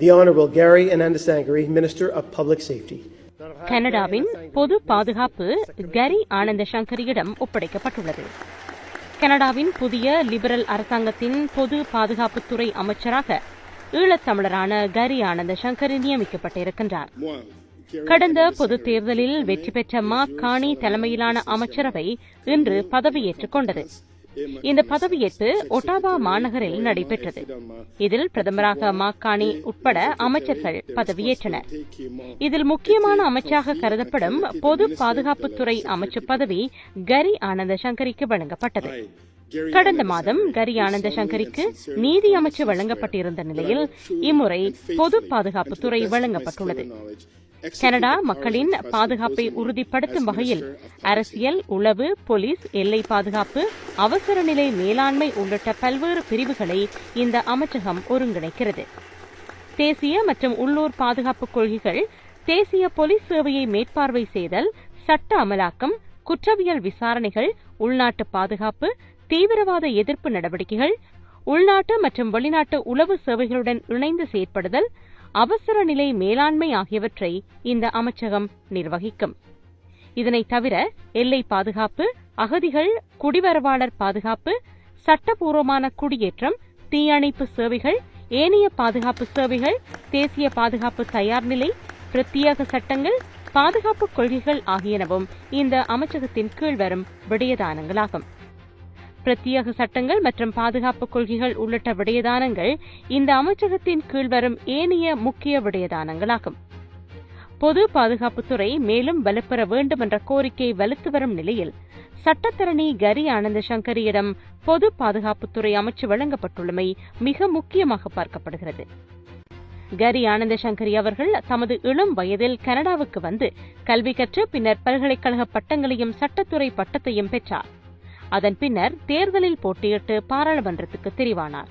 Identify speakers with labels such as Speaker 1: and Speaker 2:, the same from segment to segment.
Speaker 1: The Honorable Gary Anandasangari, Minister of Public Safety.
Speaker 2: கனடாவின் பொது பாதுகாப்பு கரி ஆனந்த சங்கரியிடம் ஒப்படைக்கப்பட்டுள்ளது. கனடாவின் புதிய லிபரல் அரசாங்கத்தின் பொது பாதுகாப்புத்துறை அமைச்சராக ஈழத்தமிழரான கரி ஆனந்த சங்கரி நியமிக்கப்பட்டிருக்கின்றார். கடந்த பொது தேர்தலில் வெற்றி பெற்ற மா காணி தலைமையிலான அமைச்சரவை இன்று பதவியேற்றுக் கொண்டது. இந்த பதவியேற்பு ஒட்டாவா மாநகரில் நடைபெற்றது. இதில் பிரதமராக மாக்கானி உட்பட அமைச்சர்கள் பதவியேற்றனர். இதில் முக்கியமான அமைச்சாக கருதப்படும் பொது பாதுகாப்புத்துறை அமைச்சு பதவி கரி ஆனந்த சங்கரிக்கு வழங்கப்பட்டது. கடந்த மாதம் கரி ஆனந்த சங்கரிக்கு நீதி அமைச்சு வழங்கப்பட்டிருந்த நிலையில் இம்முறை பொது பாதுகாப்புத்துறை வழங்கப்பட்டுள்ளது. கனடா மக்களின் பாதுகாப்பை உறுதிப்படுத்தும் வகையில் அரசியல் உளவு போலீஸ் எல்லை பாதுகாப்பு அவசர நிலை மேலாண்மை உள்ளிட்ட பல்வேறு பிரிவுகளை இந்த அமைச்சகம் ஒருங்கிணைக்கிறது. தேசிய மற்றும் உள்ளூர் பாதுகாப்பு கொள்கைகள் தேசிய போலீஸ் சேவையை மேற்பார்வை செய்தல் சட்ட அமலாக்கம் குற்றவியல் விசாரணைகள் உள்நாட்டு பாதுகாப்பு தீவிரவாத எதிர்ப்பு நடவடிக்கைகள் உள்நாட்டு மற்றும் வெளிநாட்டு உளவு சேவைகளுடன் இணைந்து செயற்படுதல் அவசர நிலை மேலாண்மை ஆகியவற்றை இந்த அமைச்சகம் நிர்வகிக்கும். இதனை தவிர எல்லை பாதுகாப்பு அகதிகள் குடிவரவாளர் பாதுகாப்பு சட்டபூர்வமான குடியேற்றம் தீயணைப்பு சேவைகள் ஏனைய பாதுகாப்பு சேவைகள் தேசிய பாதுகாப்பு தயார்நிலை பிரத்யேக சட்டங்கள் பாதுகாப்பு கொள்கைகள் ஆகியனவும் இந்த அமைச்சகத்தின் கீழ் வரும் விடயதானங்களாகும். பிரத்யேக சட்டங்கள் மற்றும் பாதுகாப்பு கொள்கைகள் உள்ளிட்ட விடயதானங்கள் இந்த அமைச்சகத்தின் கீழ் வரும் ஏனைய முக்கிய விடயதானங்களாகும். பொது பாதுகாப்புத்துறை மேலும் வலுப்பெற வேண்டும் என்ற கோரிக்கை வலுத்து வரும் நிலையில் சட்டத்தரணி கரி ஆனந்த சங்கரியிடம் பொது பாதுகாப்புத்துறை அமைச்சு வழங்கப்பட்டுள்ளமை மிக முக்கியமாக பார்க்கப்படுகிறது. கரி ஆனந்த சங்கரி அவர்கள் தமது இளம் வயதில் கனடாவுக்கு வந்து கல்வி கற்று பின்னர் பல்கலைக்கழக பட்டங்களையும் சட்டத்துறை பட்டத்தையும் பெற்றார். அதன் பின்னர் தேர்தலில் போட்டியிட்டு பாராளுமன்றத்துக்கு தெரிவானார்.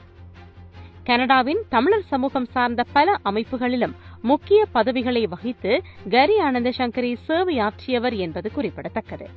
Speaker 2: கனடாவின் தமிழர் சமூகம் சார்ந்த பல அமைப்புகளிலும் முக்கிய பதவிகளை வகித்து கரி ஆனந்த சங்கரி சேவையாற்றியவர் என்பது குறிப்பிடத்தக்கது.